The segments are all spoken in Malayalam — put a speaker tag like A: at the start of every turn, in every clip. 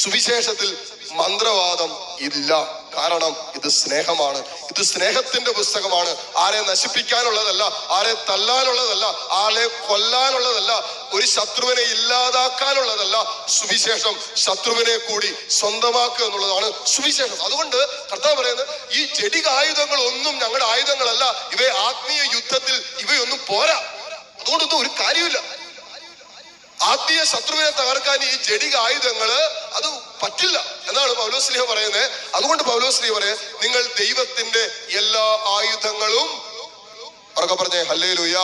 A: സുവിശേഷത്തിൽ മന്ത്രവാദം ഇല്ല. കാരണം ഇത് സ്നേഹമാണ്. ഇത് സ്നേഹത്തിന്റെ പുസ്തകമാണ്. ആരെ നശിപ്പിക്കാനുള്ളതല്ല ആരെ തല്ലാനുള്ളതല്ല ആരെ കൊല്ലാനുള്ളതല്ല ഒരു ശത്രുവിനെ ഇല്ലാതാക്കാനുള്ളതല്ല സുവിശേഷം. ശത്രുവിനെ കൂടി സ്വന്തമാക്കുക എന്നുള്ളതാണ് സുവിശേഷം. അതുകൊണ്ട് കർത്താവ് പറയുന്നത് ഈ ജടിക ആയുധങ്ങൾ ഒന്നും ഞങ്ങളുടെ ആയുധങ്ങളല്ല. ഇവയെ ആത്മീയ യുദ്ധത്തിൽ ഇവയൊന്നും പോരാ. അതുകൊണ്ടൊന്നും ഒരു കാര്യമില്ല ആത്മീയ ശത്രുവിനെ തകർക്കാൻ ഈ ജടിക ആയുധങ്ങൾ അത് പറ്റില്ല എന്നാണ് പൗലോസ്ലിഹ പറയുന്നത്. അതുകൊണ്ട് പൗലോസ്ലിഹ പറയുന്നത് നിങ്ങൾ ദൈവത്തിന്റെ എല്ലാ ആയുധങ്ങളും ഉറക്കെ പറഞ്ഞേ ഹല്ലേ ലൂയ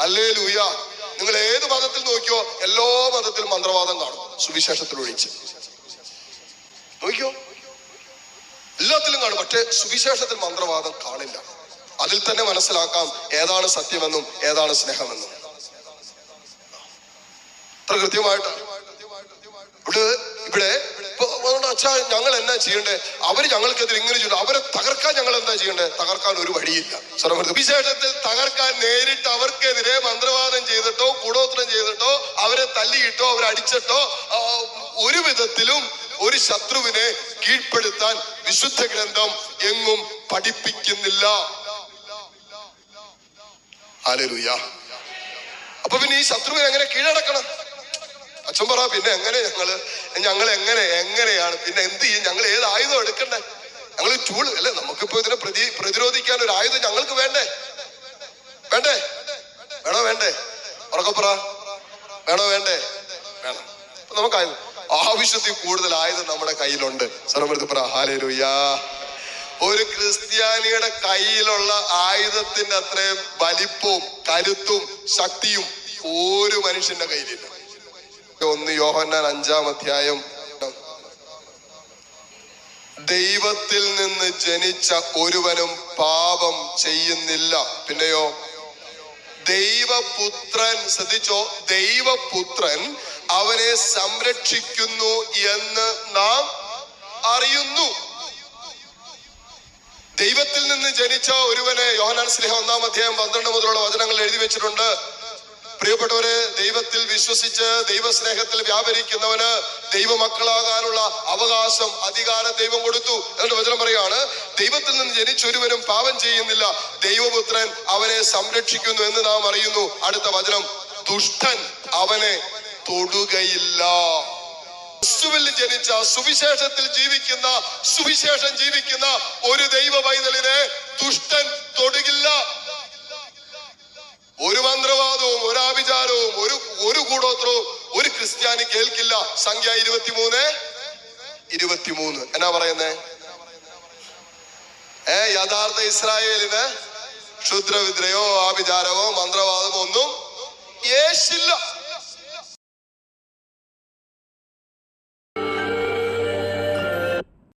A: ഹല്ലേ ലൂയ നിങ്ങൾ ഏത് മതത്തിൽ നോക്കിയോ എല്ലാ മതത്തിലും മന്ത്രവാദം കാണും. സുവിശേഷത്തിൽ ഒഴിച്ച്. നോക്കിയോ? എല്ലാത്തിലും കാണും പക്ഷേ സുവിശേഷത്തിൽ മന്ത്രവാദം കാണില്ല. അതിൽ തന്നെ മനസ്സിലാക്കാം ഏതാണ് സത്യമെന്നും ഏതാണ് സ്നേഹമെന്നും. അത്ര ഇവിടെ ഇവിടെ അച്ഛാ ഞങ്ങൾ എന്നാ ചെയ്യണ്ടേ? അവർ ഞങ്ങൾക്കെതിരെ ഇങ്ങനെ ചെയ്യണം അവരെ തകർക്കാൻ ഞങ്ങൾ എന്താ ചെയ്യണ്ടേ? തകർക്കാൻ ഒരു വഴിയില്ല. വിശേഷത്തിൽ തകർക്കാൻ നേരിട്ട് അവർക്കെതിരെ മന്ത്രവാദം ചെയ്തിട്ടോ കൂടോത്രം ചെയ്തിട്ടോ അവരെ തല്ലിയിട്ടോ അവരെ അടിച്ചിട്ടോ ഒരു വിധത്തിലും ഒരു ശത്രുവിനെ കീഴ്പ്പെടുത്താൻ വിശുദ്ധ ഗ്രന്ഥം എങ്ങും പഠിപ്പിക്കുന്നില്ല. അപ്പൊ പിന്നെ ഈ ശത്രുവിനെ എങ്ങനെ കീഴടക്കണം? അച്ഛൻ പറ പിന്നെ എങ്ങനെ ഞങ്ങൾ? ഞങ്ങൾ എങ്ങനെ എങ്ങനെയാണ്? പിന്നെ എന്ത് ചെയ്യും? ഞങ്ങൾ ഏത് ആയുധം എടുക്കണ്ടേ? ഞങ്ങൾ ചൂൾ അല്ലെ? നമുക്കിപ്പോ ഇതിനെ പ്രതി പ്രതിരോധിക്കാൻ ഒരു ആയുധം ഞങ്ങൾക്ക് വേണ്ടേ? വേണ്ടേ? വേണോ വേണ്ടേ? ഉറക്കപ്പുറ വേണോ വേണ്ടേ? വേണം. നമുക്ക് ആയുധം ആവശ്യത്തിൽ കൂടുതൽ ആയുധം നമ്മുടെ കയ്യിലുണ്ട്. സർവൃത്തിപ്പുറ ഹാലേരുയ്യാ ഒരു ക്രിസ്ത്യാനിയുടെ കയ്യിലുള്ള ആയുധത്തിന്റെ അത്രയും വലിപ്പവും കരുത്തും ശക്തിയും ഒരു മനുഷ്യന്റെ കയ്യിലില്ല. ഒന്ന് യോഹന്നാൻ അഞ്ചാം അധ്യായം. ദൈവത്തിൽ നിന്ന് ജനിച്ച ഒരുവനും പാപം ചെയ്യുന്നില്ല. പിന്നെയോ ദൈവപുത്രൻ ശ്രദ്ധിച്ചോ ദൈവപുത്രൻ അവനെ സംരക്ഷിക്കുന്നു എന്ന് നാം അറിയുന്നു. ദൈവത്തിൽ നിന്ന് ജനിച്ച ഒരുവനെ യോഹനാൻ സ്നേഹം ഒന്നാം അധ്യായം പന്ത്രണ്ട് മുതലുള്ള വചനങ്ങൾ എഴുതി വെച്ചിട്ടുണ്ട്. പ്രിയപ്പെട്ടവരെ ദൈവത്തിൽ വിശ്വസിച്ച് ദൈവസ്നേഹത്തിൽ വ്യാപരിക്കുന്നവന് ദൈവമക്കളാകാനുള്ള അവകാശം അധികാരം ദൈവം കൊടുത്തു എന്നിട്ട് വചനം പറയാണ്. ദൈവത്തിൽ നിന്ന് ജനിച്ചൊരുവനും പാപം ചെയ്യുന്നില്ല. ദൈവപുത്രൻ അവനെ സംരക്ഷിക്കുന്നു എന്ന് നാം അറിയുന്നു. അടുത്ത വചനം. ദുഷ്ടൻ അവനെ തൊടുകയില്ല. ക്രിസ്തുവിൽ ജനിച്ച സുവിശേഷത്തിൽ ജീവിക്കുന്ന സുവിശേഷം ജീവിക്കുന്ന ഒരു ദൈവ പൈതലിനെ ദുഷ്ടൻ തൊടുകില്ല. ഒരു ഒരു ഒരു കൂടോത്രവും ഒരു ക്രിസ്ത്യാനി കേൾക്കില്ല. സംഖ്യ ഇരുപത്തിമൂന്ന്. ഇരുപത്തിമൂന്ന്. എന്നാ പറയുന്നേ? ഏ യഥാർത്ഥ ഇസ്രായേലിന് ക്ഷുദ്രവിദ്രയോ ആഭിചാരമോ മന്ത്രവാദമോ ഒന്നും യേശില്ല